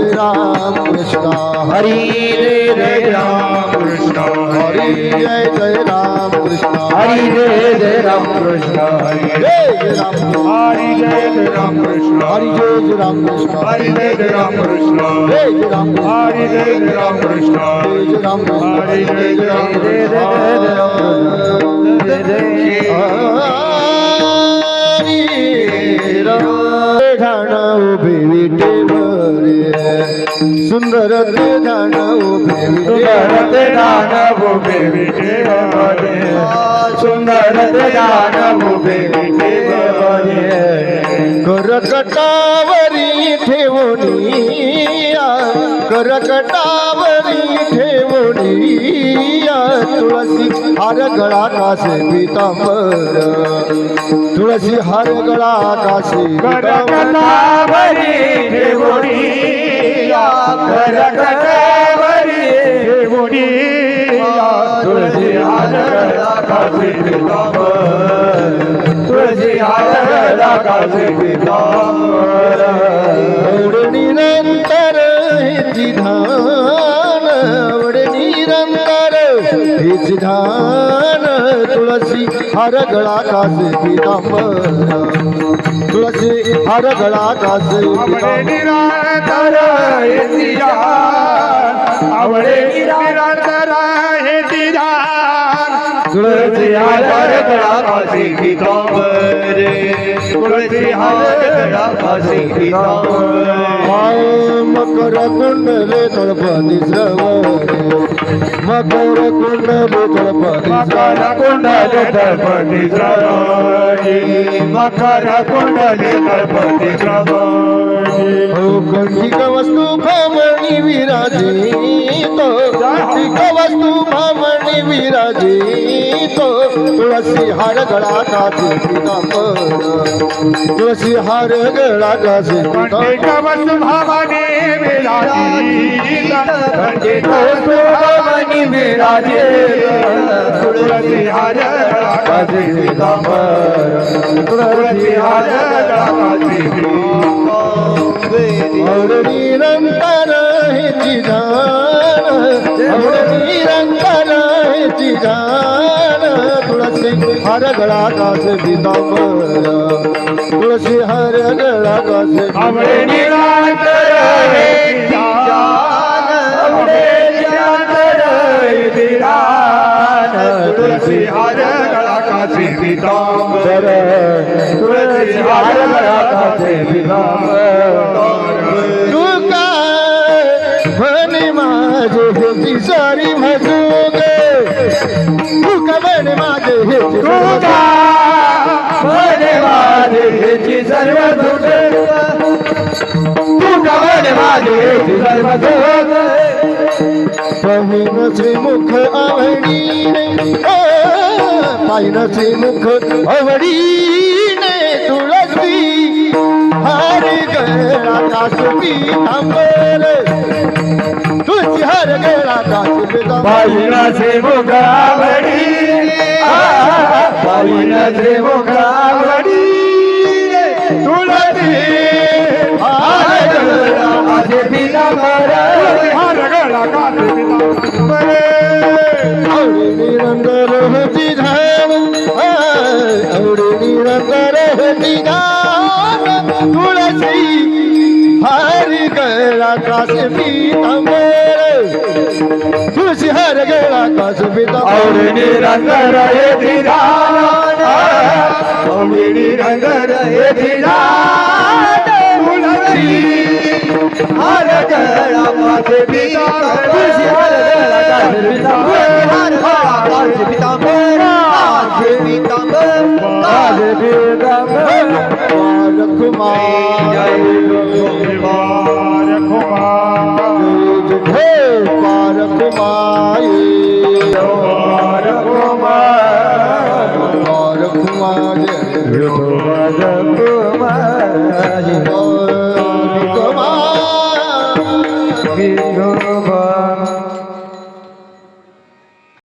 राम जय जय राम कृष्ण हरी जय राम कृष्ण हरी हरी जय जय राम कृष्ण हरी जय जय राम कृष्ण हरी जय जय राम हरी जय जय राम कृष्ण हरी जय जय राम कृष्ण हरी जय जय राम कृष्ण जय जय राम कृष्ण हरी जय जय राम कृष्ण जय जय राम कृष्ण हरी जय जय राम जय जय राम कृष्ण जय हरी राम ठाण उभे विठे सुंदर ते ठाण उभे सुंदर ते दान भूपे विटे बने सुंदर ते दान भूपे विटे बने करकटावरी ठेवणीया करकटावरी ठेवणीया तुळसी हार गळा कासे पितांबर। तुळसी हार गळा कासे करकटावरी ठेवणी तुळशी हार काशी तुळशी हार काशी पितांबर निरंतर धान निरंतर धान. तुळसी हार गळा कासे पितांबर। तुळसी हार गळा कासे हे आवडे हे तुळसी हार गळा पितांबर। मकर कुंडले तळपती श्रवणे. मकर कुंडले तळपती मकर कुंडले तळपती मकर कुंडले तळपती कंठिक वस्तू भामणी विराजित कंठिक वस्तू भामणी विराजित तुळसी हार गळा पितांबर. तुळसी हार गळा वसु भवानी विराजी तुळसी हार तुळसी हार निरंतर हेची तुळसी हर गळा कासे पितांबर तुळसी हर गळा कासे आवडे निरांतर हे ध्यान आवडे निरांतर हे ध्यान तुळसी हार गळा काशी पितांबर तुळसी हार गळा काशी पितांबर तुका म्हणे माझे हेची सारी भजूगे श्रीमुख आवडी. पाहिन श्रीमुख आवडीने तुळसी हरी गेला कासपी थांबल तुळशी हर गेला कासपी तांबर पाहिनाचे मुखावडी पाहिनाचे मुखावडी आवडी. हार गळा गळा कासे पितांबर तुळशी हर गळा कासे पितांबर आवडीनी रंगर हे धिरान आवडीनी रंगर हे धिरान तुळसी हार गळा कासे पितांबर રઘુમાય રઘુમાય રઘુમાય